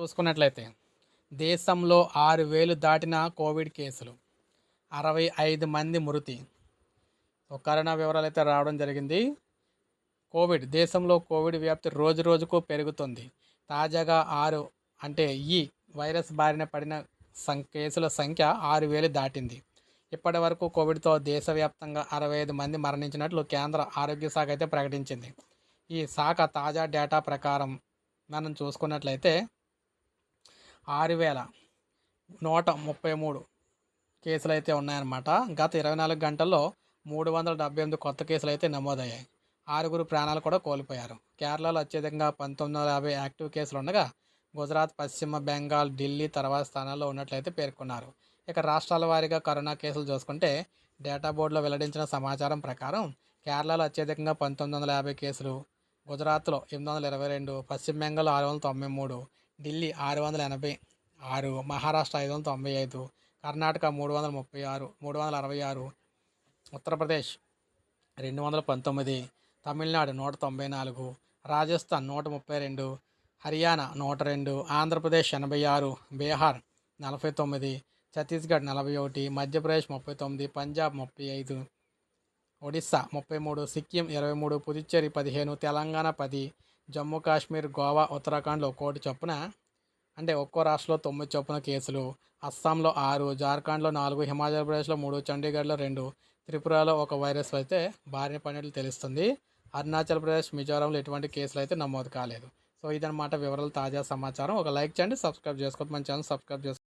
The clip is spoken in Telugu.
చూసుకున్నట్లయితే దేశంలో ఆరు వేలు దాటిన కోవిడ్ కేసులు అరవై ఐదు మంది మృతి. సో కరోనా వివరాలు అయితే రావడం జరిగింది. కోవిడ్ దేశంలో కోవిడ్ వ్యాప్తి రోజు రోజుకు పెరుగుతుంది. తాజాగా ఆరు అంటే ఈ వైరస్ బారిన పడిన సం కేసుల సంఖ్య ఆరు వేలు దాటింది. ఇప్పటి వరకు కోవిడ్తో దేశవ్యాప్తంగా అరవై ఐదు మంది మరణించినట్లు కేంద్ర ఆరోగ్య శాఖ అయితే ప్రకటించింది. ఈ శాఖ తాజా డేటా ప్రకారం మనం చూసుకున్నట్లయితే ఆరు వేల నూట ముప్పై మూడు కేసులు అయితే ఉన్నాయన్నమాట. గత ఇరవై నాలుగు గంటల్లో మూడు వందల డెబ్బై ఎనిమిది కొత్త కేసులు అయితే నమోదయ్యాయి. ఆరుగురు ప్రాణాలు కూడా కోల్పోయారు. కేరళలో అత్యధికంగా పంతొమ్మిది వందల యాభై యాక్టివ్ కేసులు ఉండగా గుజరాత్ పశ్చిమ బెంగాల్ ఢిల్లీ తర్వాత స్థానాల్లో ఉన్నట్లయితే పేర్కొన్నారు. ఇక రాష్ట్రాల వారీగా కరోనా కేసులు చూసుకుంటే డేటా బోర్డులో వెల్లడించిన సమాచారం ప్రకారం కేరళలో అత్యధికంగా పంతొమ్మిది వందల యాభై కేసులు గుజరాత్లో ఎనిమిది వందల ఇరవై రెండు పశ్చిమ బెంగాల్ ఆరు వందల తొంభై మూడు ఢిల్లీ ఆరు వందల ఎనభై ఆరు మహారాష్ట్ర ఐదు వందల తొంభై ఐదు కర్ణాటక మూడు వందల ముప్పై ఆరు మూడు వందల అరవై ఆరు ఉత్తరప్రదేశ్ రెండు వందల పంతొమ్మిది తమిళనాడు నూట తొంభై నాలుగు రాజస్థాన్ నూట ముప్పై రెండు హర్యానా నూట రెండు ఆంధ్రప్రదేశ్ ఎనభై ఆరు బీహార్ నలభై తొమ్మిది ఛత్తీస్గఢ్ నలభై ఒకటి మధ్యప్రదేశ్ ముప్పై తొమ్మిది పంజాబ్ ముప్పై ఐదు ఒడిస్సా ముప్పై మూడు సిక్కిం ఇరవై మూడు పుదుచ్చేరి పదిహేను తెలంగాణ పది జమ్మూ కాశ్మీర్ గోవా ఉత్తరాఖండ్లో కోటి చొప్పున అంటే ఒక్కో రాష్ట్రంలో తొమ్మిది చొప్పున కేసులు. అస్సాంలో ఆరు జార్ఖండ్లో నాలుగు హిమాచల్ ప్రదేశ్లో మూడు చండీగఢ్లో రెండు త్రిపురలో ఒక వైరస్ అయితే భార్య పడినట్లు తెలుస్తుంది. అరుణాచల్ ప్రదేశ్ మిజోరాంలో ఎటువంటి కేసులు అయితే నమోదు కాలేదు. సో ఇదనమాట వివరాలు తాజా సమాచారం. ఒక లైక్ చేయండి సబ్స్క్రైబ్ చేసుకోవద్దు. మన ఛానల్ సబ్స్క్రైబ్ చేసుకోండి